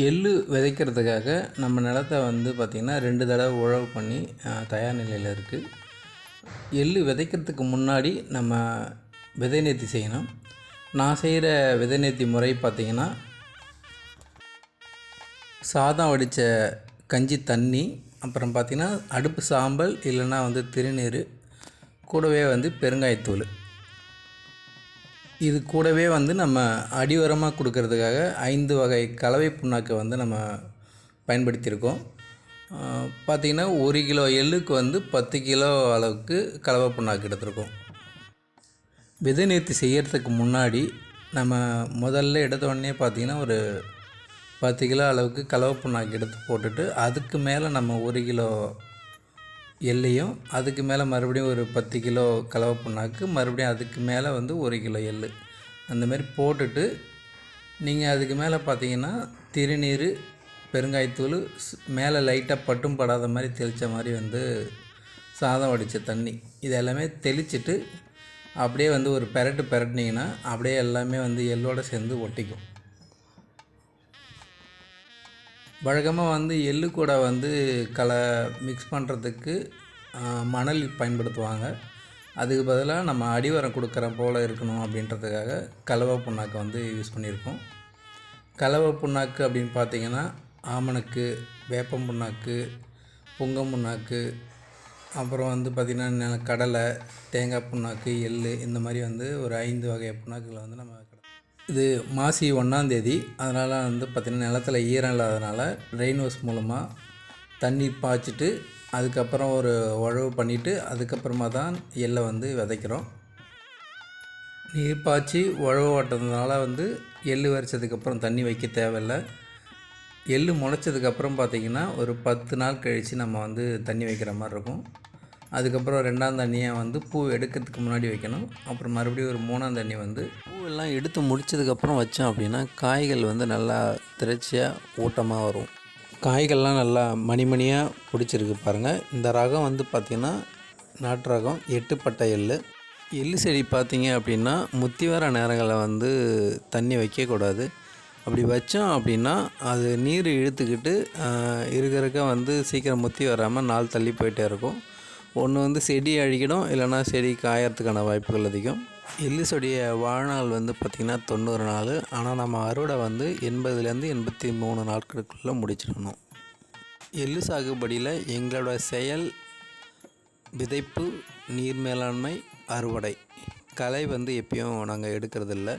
எள்ளு விதைக்கிறதுக்காக நம்ம நிலத்த வந்து பார்த்திங்கன்னா ரெண்டு தடவை உழவு பண்ணி தயார் நிலையில் இருக்குது எள்ளு விதைக்கிறதுக்கு முன்னாடி நம்ம விதை நேர்த்தி செய்யணும். நான் செய்கிற விதை நேர்த்தி முறை பார்த்திங்கன்னா சாதம் வடித்த கஞ்சி தண்ணி அப்புறம் பார்த்திங்கன்னா அடுப்பு சாம்பல் இல்லைன்னா வந்து திருநீர் கூடவே வந்து பெருங்காயத்தூள். இது கூடவே வந்து நம்ம அடிவரமாக கொடுக்கறதுக்காக ஐந்து வகை கலவை புண்ணாக்கை வந்து நம்ம பயன்படுத்தியிருக்கோம். பார்த்திங்கன்னா ஒரு கிலோ எள்ளுக்கு வந்து பத்து கிலோ அளவுக்கு கலவை புண்ணாக்கு எடுத்திருக்கோம். விதை நிறுத்தி செய்கிறதுக்கு முன்னாடி நம்ம முதல்ல எடுத்த உடனே பார்த்திங்கன்னா ஒரு பத்து கிலோ அளவுக்கு கலவை புண்ணாக்கு எடுத்து போட்டுட்டு அதுக்கு மேலே நம்ம ஒரு கிலோ எள்ளையும் அதுக்கு மேலே மறுபடியும் ஒரு பத்து கிலோ கலவை புண்ணாக்கு மறுபடியும் அதுக்கு மேலே வந்து ஒரு கிலோ எள் அந்தமாரி போட்டுட்டு நீங்கள் அதுக்கு மேலே பார்த்தீங்கன்னா திருநீர் பெருங்காயத்தூள் ஸ்- மேலே லைட்டாக பட்டும் படாத மாதிரி தெளித்த மாதிரி வந்து சாதம் வடித்த தண்ணி. இது எல்லாமே தெளிச்சுட்டு அப்படியே வந்து ஒரு பெரட்டு பெரட்டினீங்கன்னா அப்படியே எல்லாமே வந்து எள்ளோட சேர்ந்து ஒட்டிக்கும். வழக்கமாக வந்து எள்ளு கூட வந்து கலை மிக்ஸ் பண்ணுறதுக்கு மணல் பயன்படுத்துவாங்க. அதுக்கு பதிலாக நம்ம அடிவரம் கொடுக்குற போல் இருக்கணும் அப்படின்றதுக்காக கலவை புண்ணாக்கு வந்து யூஸ் பண்ணியிருக்கோம். கலவை புண்ணாக்கு அப்படின்னு பார்த்தீங்கன்னா ஆமணக்கு வேப்பம் புண்ணாக்கு புங்கம் புண்ணாக்கு அப்புறம் வந்து பார்த்திங்கன்னா கடலை தேங்காய் புண்ணாக்கு எள் இந்த மாதிரி வந்து ஒரு ஐந்து வகை புண்ணாக்குகளை வந்து நம்ம இது மாசி ஒன்றாந்தேதி அதனால் வந்து பார்த்திங்கன்னா நிலத்துல ஈரம் இல்லாதனால ரெயின் ஹவுஸ் மூலமாக தண்ணி பாய்ச்சிட்டு அதுக்கப்புறம் ஒரு உழவு பண்ணிவிட்டு அதுக்கப்புறமா தான் எள்ளை வந்து விதைக்கிறோம். நீர் பாய்ச்சி உழவு ஓட்டுறதுனால வந்து எள்ளு வரைச்சதுக்கப்புறம் தண்ணி வைக்க தேவையில்லை. எள்ளு முளைச்சதுக்கப்புறம் பார்த்திங்கன்னா ஒரு பத்து நாள் கழித்து நம்ம வந்து தண்ணி வைக்கிற மாதிரி இருக்கும். அதுக்கப்புறம் ரெண்டாம் தண்ணியை வந்து பூ எடுக்கிறதுக்கு முன்னாடி வைக்கணும். அப்புறம் மறுபடியும் ஒரு மூணாம் தண்ணி வந்து பூவெல்லாம் எடுத்து முடிச்சதுக்கப்புறம் வச்சோம் அப்படின்னா காய்கள் வந்து நல்லா திரைச்சியாக ஊட்டமாக வரும். காய்கள்லாம் நல்லா மணிமணியாக பிடிச்சிருக்கு பாருங்கள் இந்த ரகம் வந்து பார்த்திங்கன்னா நாட்டு ரகம் எட்டுப்பட்டை எள் எள்ளு. செடி பார்த்தீங்க அப்படின்னா முத்தி வர நேரங்களில் வந்து தண்ணி வைக்கக்கூடாது அப்படி வச்சோம் அப்படின்னா அது நீர் இழுத்துக்கிட்டு இருக்க இருக்க வந்து சீக்கிரம் முத்தி வராமல் நாள் தள்ளி போயிட்டே இருக்கும். ஒன்று வந்து செடி அழிக்கணும் இல்லைன்னா செடி காயறதுக்கான வாய்ப்புகள் அதிகம். எள்ளு வாழ்நாள் வந்து பார்த்திங்கன்னா தொண்ணூறு நாள். ஆனால் நம்ம அறுவடை வந்து எண்பதுலேருந்து எண்பத்தி மூணு நாட்களுக்குள்ளே முடிச்சிடணும். எள்ளு சாகுபடியில் எங்களோட செயல் விதைப்பு நீர் மேலாண்மை அறுவடை. களை வந்து எப்பயும் நாங்கள் எடுக்கிறதில்ல.